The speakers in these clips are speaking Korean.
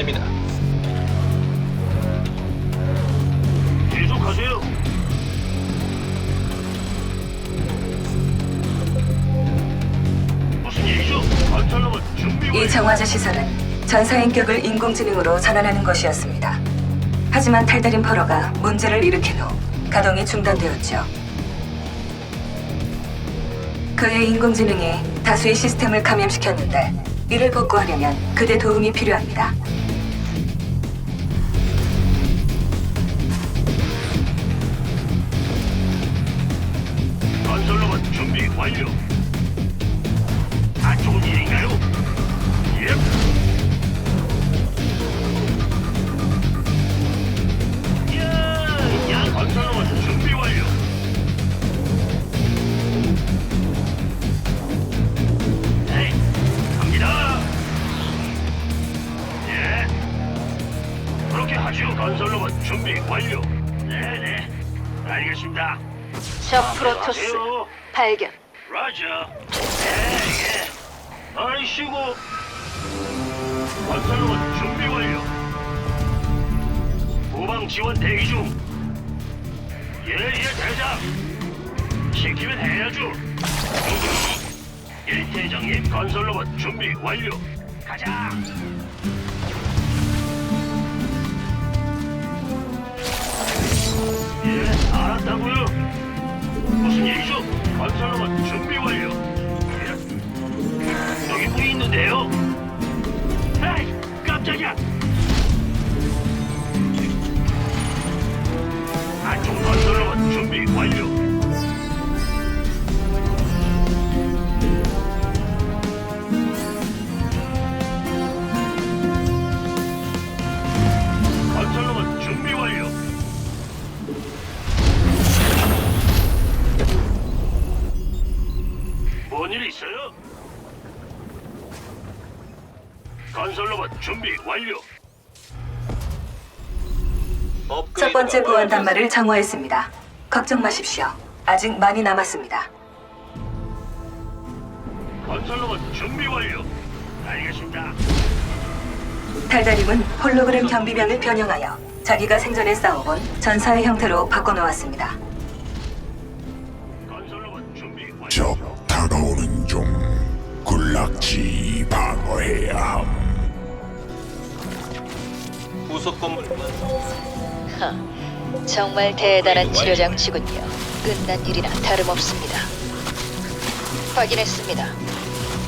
됩니다. 계속하세요. 무슨 일이죠? 건설로봇 준비 완료. 이 정화자 시설은 전사인격을 인공지능으로 전환하는 것이었습니다. 하지만 탈달인 퍼러가 문제를 일으킨 후 가동이 중단되었죠. 그의 인공지능이 다수의 시스템을 감염시켰는데 이를 복구하려면 그대 도움이 필요합니다. 완료. 안 좋은 일인가요? 예. 야, 야, 건설로봇 준비 완료. 갑니다. 예. 그렇게 하죠. 건설로봇 준비 완료. 네, 네. 알겠습니다. 저 프로토스. 발견. 라자. 예, 예. 아이씨고. 건설로봇 준비 완료. 후방 지원 대기 중. 예, 예, 대장. 시키면 해야죠. 일 대장님, 건설로봇 준비 완료. 가자. 예, 알았다고요. 무슨 일이죠? 건설로봇 준비 건설로봇 준비 완료. 첫 번째 보안 단말을 정화했습니다. 걱정 마십시오. 아직 많이 남았습니다. 건설로봇 준비 완료. 알겠습니다. 달달임은 홀로그램 경비병을 변형하여 자기가 생전에 싸워본 전사의 형태로 바꿔놓았습니다. 건설로봇 준비 완료. 적 다가오는 중 군락지 방어해야 함. 후속 건물 하, 정말 대단한 치료 장치군요. 끝난 일이나 다름없습니다. 확인했습니다.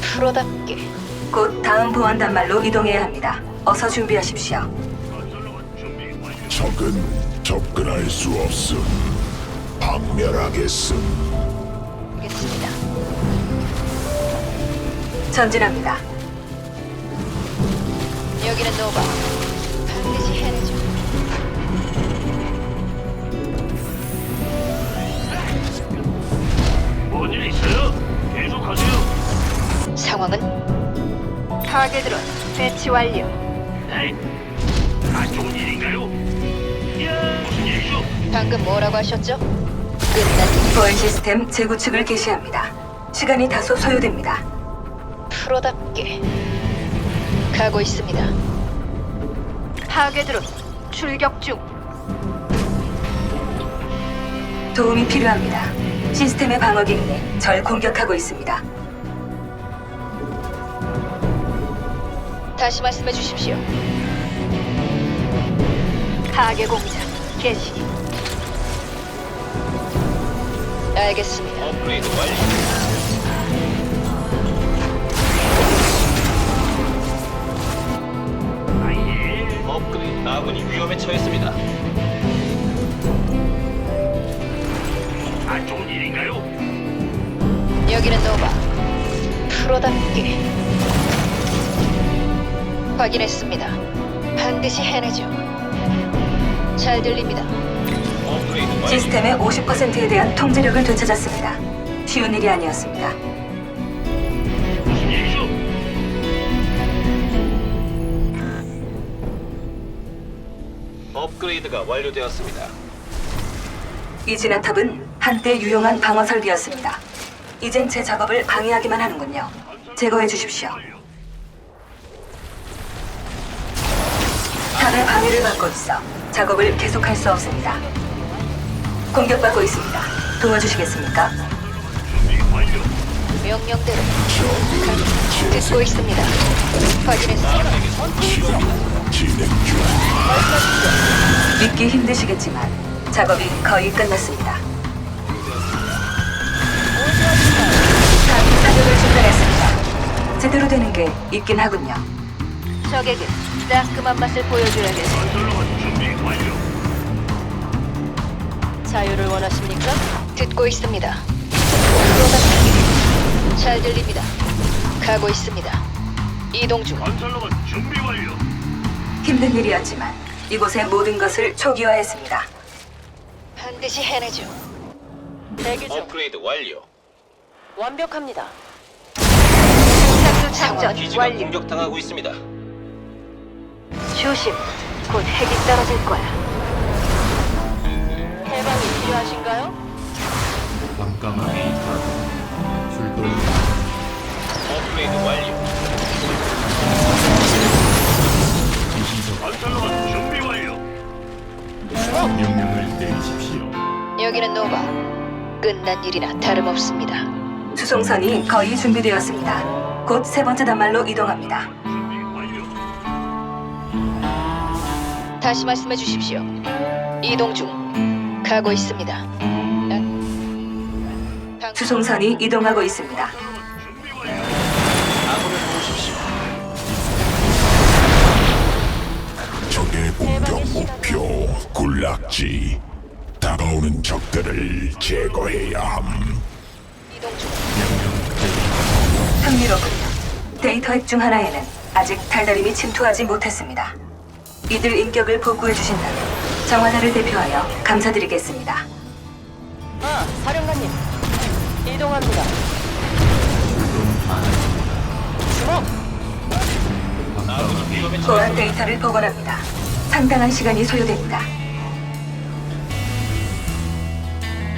프로답게 곧 다음 보안 단말로 이동해야 합니다. 어서 준비하십시오. 적은 접근할 수 없음. 박멸하겠음. 하겠습니다. 전진합니다. 여기는 노바. 타겟으로 배치 완료. 에이, 안 좋은 일인가요? 야, 무슨 일이죠? 방금 뭐라고 하셨죠? 끝난 일. 보안 시스템 재구축을 개시합니다. 시간이 다소 소요됩니다. 프로답게 가고 있습니다. 타겟으로 출격 중. 도움이 필요합니다. 시스템의 방어 기능이 절 공격하고 있습니다. 다시 말씀해 주십시오. 타겟 공작 개시. 알겠습니다. 업그레이드 완료. 업그레이드 아군이 위험에 처했습니다. 안 좋은 일인가요? 여기는 노바. 프로답게 확인했습니다. 반드시 해내죠. 잘 들립니다. 시스템의 50%에 대한 통제력을 되찾았습니다. 쉬운 일이 아니었습니다. 업그레이드가 완료되었습니다. 이 진화탑은 한때 유용한 방어 설비였습니다. 이젠 제 작업을 방해하기만 하는군요. 제거해 주십시오. 탑의 방해를 받고 있어 작업을 계속할 수 없습니다. 공격받고 있습니다. 도와주시겠습니까? 명령대로 듣고 있습니다. 확인했습니다. 믿기 힘드시겠지만 작업이 거의 끝났습니다. 탑이 사격을 중단했습니다. 제대로 되는 게 있긴 하군요. 적에게 따끔한 맛을 보여줘야겠어. 건설로봇 준비 완료. 자유를 원하십니까? 듣고 있습니다. 잘 들립니다. 가고 있습니다. 이동 중. 준비 완료. 힘든 일이었지만 이곳의 모든 것을 초기화했습니다. 반드시 해내죠. 대기 중. 업그레이드 완료. 완벽합니다. 상수 창전 기지가 완료. 공격당하고 있습니다. 조심. 곧 핵이 떨어질 거야. 해방이 필요하신가요? 출동 업그레이드 완료. 건설로봇 준비 완료. 명령을 내리십시오. 여기는 노바. 끝난 일이나 다름없습니다. 수송선이 거의 준비되었습니다. 곧 세 번째 단말로 이동합니다. 다시 말씀해 주십시오. 이동 중. 가고 있습니다. 방- 수송선이 이동하고 있습니다. 아군을 도우십시오. 적의 공격 목표 군락지. 다가오는 적들을 제거해야 함. 이동 중. 흥미롭군요. 데이터 핵중 하나에는 아직 달달임이 침투하지 못했습니다. 이들 인격을 복구해 주신다면 정화자를 대표하여 감사드리겠습니다. 아, 사령관님. 이동합니다. 주목. 아군이 위험에 보안. 데이터를 복원합니다. 상당한 시간이 소요됩니다.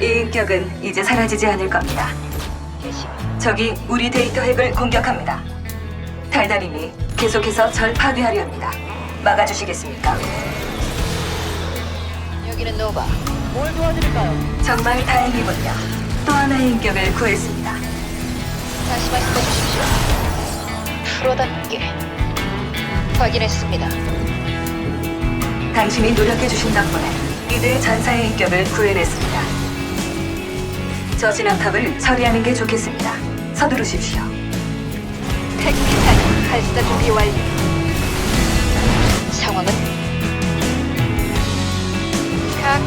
이 인격은 이제 사라지지 않을 겁니다. 적이 우리 데이터 핵을 공격합니다. 달달임이 계속해서 절 파괴하려 합니다. 막아주시겠습니까? 여기는 노바. 뭘 도와드릴까요? 정말 다행이군요. 또 하나의 인격을 구했습니다. 다시 말씀해 주십시오. 프로답게. 확인했습니다. 당신이 노력해 주신 덕분에 이들 전사의 인격을 구해냈습니다. 저 진압탑을 처리하는 게 좋겠습니다. 서두르십시오. 핵미사일 발사 준비 완료.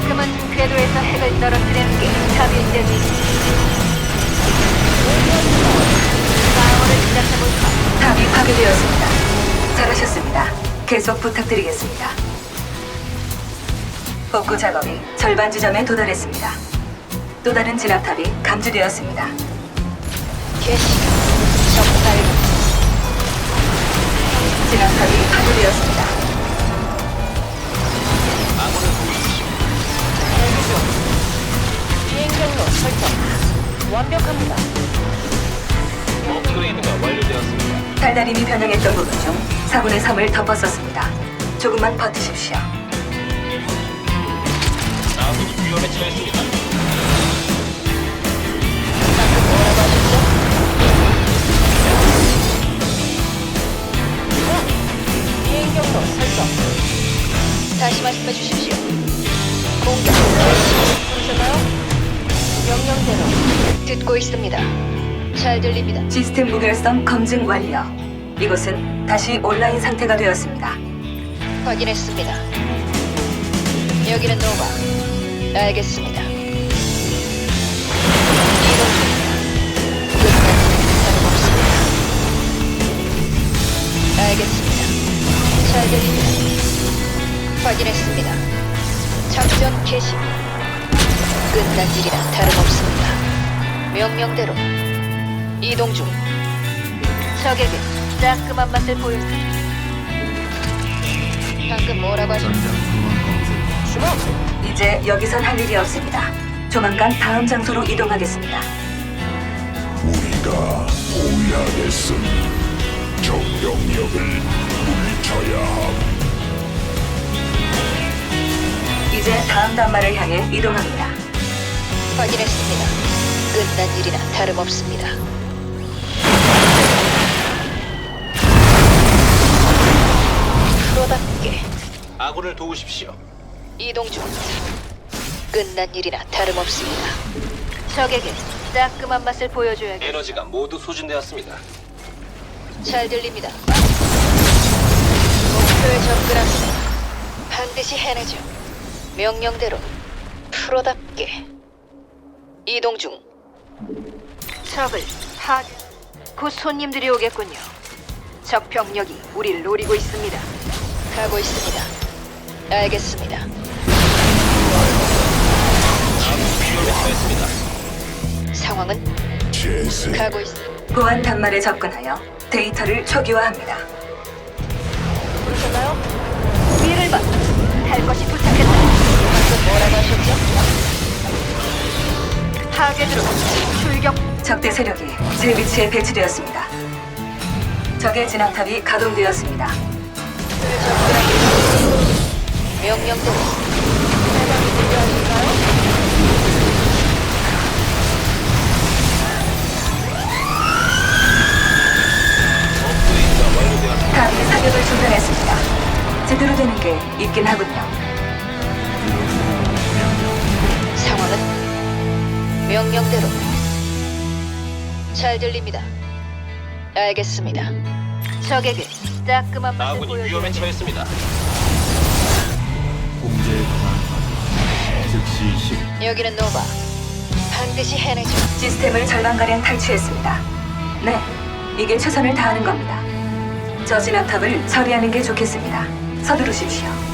가끔은 궤도에서 핵을 떨어뜨리는 게 때도 방어를 시작해볼까? 탑이 파괴되었습니다. 잘하셨습니다. 계속 부탁드리겠습니다. 복구 작업이 절반 지점에 도달했습니다. 또 다른 진압탑이 감지되었습니다. 개시 적발 진압탑이 파괴되었습니다. 설정 완벽합니다. 업그레이드가 완료되었습니다. 달달임이 변형했던 부분 중 4분의 3을 덮었었습니다. 조금만 버티십시오. 아군이 위험에 처했습니다. 방금 뭐라고 하셨죠? 비행 경로 설정. 다시 말씀해 주십시오. 공격 개시. 부르셨나요? 명령대로 듣고 있습니다. 잘 들립니다. 시스템 무결성 검증 완료. 이곳은 다시 온라인 상태가 되었습니다. 확인했습니다. 여기는 노바. 알겠습니다. 이동 중. 끝난 다름없습니다. 알겠습니다. 잘 들립니다. 확인했습니다. 작전 개시. 끝난 일이라 다름없습니다. 명령대로 이동 중. 적에게 따끔한 맛을 보여주죠. 방금 뭐라고 하셨죠? 주목! 이제 여기선 할 일이 없습니다. 조만간 다음 장소로 이동하겠습니다. 우리가 포위하겠음. 적 병력을 물리쳐야 함. 보안 단말을 향해 이동합니다. 확인했습니다. 끝난 일이나 다름없습니다. 프로답게 아군을 도우십시오. 이동 중. 끝난 일이나 다름없습니다. 적에게 따끔한 맛을 보여줘야겠. 에너지가 모두 소진되었습니다. 잘 들립니다. 목표에 접근합니다. 반드시 해내죠. 명령대로 프로답게 이동 중. 적을 파. 곧 손님들이 오겠군요. 적 병력이 우리를 노리고 있습니다. 가고 있습니다. 알겠습니다. 상황은 재생 가고 있습니다. 보안 단말에 접근하여 데이터를 초기화합니다. 보셨나요? 위를 봐. 할 것이 도착했다. 방금 뭐라고 하셨죠? 타겟으로 출격. 적대 세력이 제 위치에 배치되었습니다. 적의 진압탑이 가동되었습니다. 접근하겠습니다. 명령대로. 대상이 필요하신가요? 탑이 사격을 중단했습니다. 제대로 되는 게 있긴 하군요. 명령대로. 잘 들립니다. 알겠습니다. 적에게 따끔한 맛을 아군이 위험에 처했습니다. 공제의 가만 즉시 실 여기는 노바. 반드시 해내죠. 시스템을 절반가량 탈취했습니다. 네, 이게 최선을 다하는 겁니다. 저 진압탑을 처리하는 게 좋겠습니다. 서두르십시오.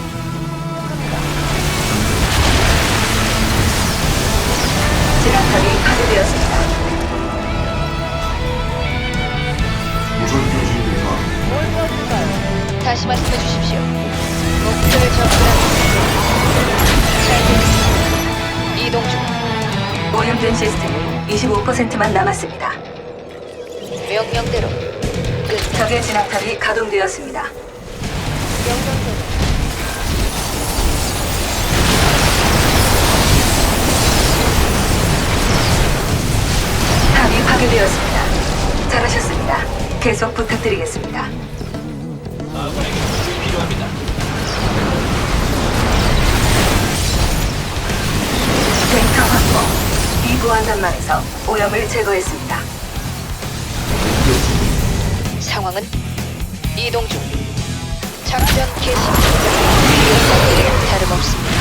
다시 말씀해 주십시오. 목표를. 잘 들립니다. 이동 중. 오염된 시스템이 25%만 남았습니다. 명령대로. 끝. 적의 진압탑이 가동되었습니다. 명령대로. 탑이 파괴되었습니다. 잘하셨습니다. 계속 부탁드리겠습니다. 보안 단말에서 오염을 제거했습니다. 상황은 이동 중. 작전 개시. 일은 다름없습니다.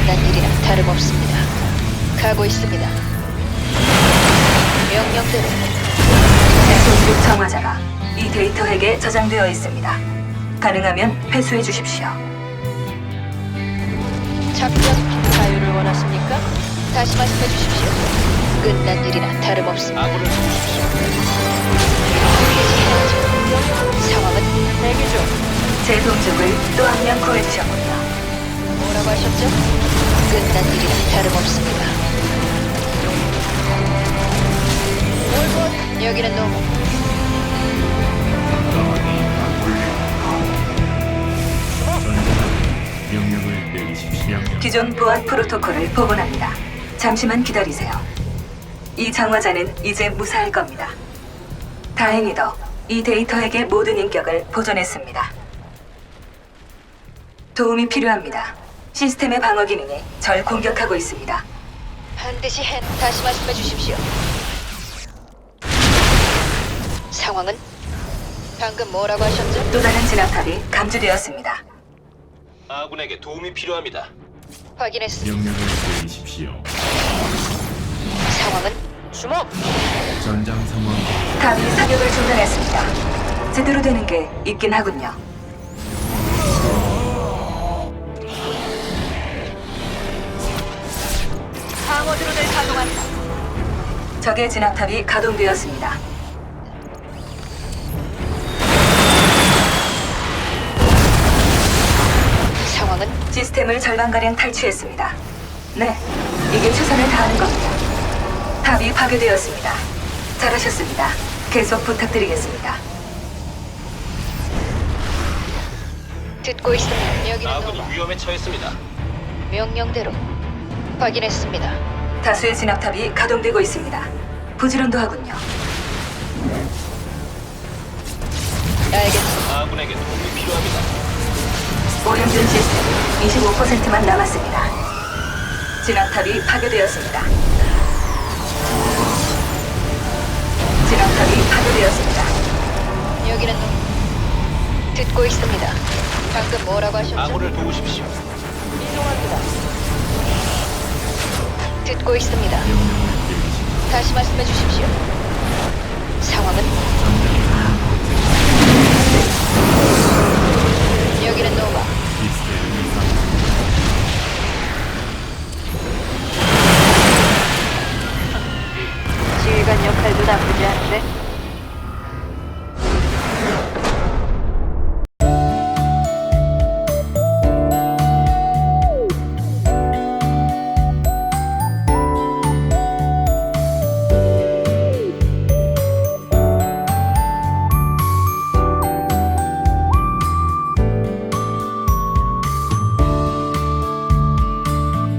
끝난 일이라 다름없습니다. 가고 있습니다. 명령대로 대송국 정화자가 이 데이터 핵에 저장되어 있습니다. 가능하면 회수해 주십시오. 작전 자유를 원하십니까? 다시 말씀해 주십시오. 끝난 일이나 다름없습니다. 아군을 도우십시오. 반드시 해내죠. 상황은 대기 중. 제 동족을 또 한 명 구해주셨군요. 뭐라고 하셨죠? 끝난 일이나 다름없습니다. 여기는. 명령 기존 보안 프로토콜을 복원합니다. 잠시만 기다리세요. 이 정화자는 이제 무사할 겁니다. 다행히도 이 데이터에게 모든 인격을 보존했습니다. 도움이 필요합니다. 시스템의 방어 기능이 절 공격하고 있습니다. 반드시 해. 다시 말씀해 주십시오. 상황은 방금 뭐라고 하셨죠? 또 다른 진압탑이 감지되었습니다. 아군에게 도움이 필요합니다. 확인했습니다. 명령을 내리십시오. 상황은 주목. 전장 상황 탑이 사격을 중단했습니다. 제대로 되는 게 있긴 하군요. 적의 진압탑이 가동되었습니다. 상황은 시스템을 절반가량 탈취했습니다. 네, 이게 최선을 다하는 겁니다. 탑이 파괴되었습니다. 잘하셨습니다. 계속 부탁드리겠습니다. 듣고 있습니다. 여기는 아군이 노바. 위험에 처했습니다. 명령대로 확인했습니다. 다수의 진압탑이 가동되고 있습니다. 부지런도 하군요. 알겠습니다. 아군에게 도움이 필요합니다. 오염된 시스템 25%만 남았습니다. 진압탑이 파괴되었습니다. 진압탑이 파괴되었습니다. 여기는 노. 듣고 있습니다. 방금 뭐라고 하셨죠? 아군을 도우십시오. 이동합니다. 듣고 있습니다. 다시 말씀해 주십시오. 상황은 여기는 노바.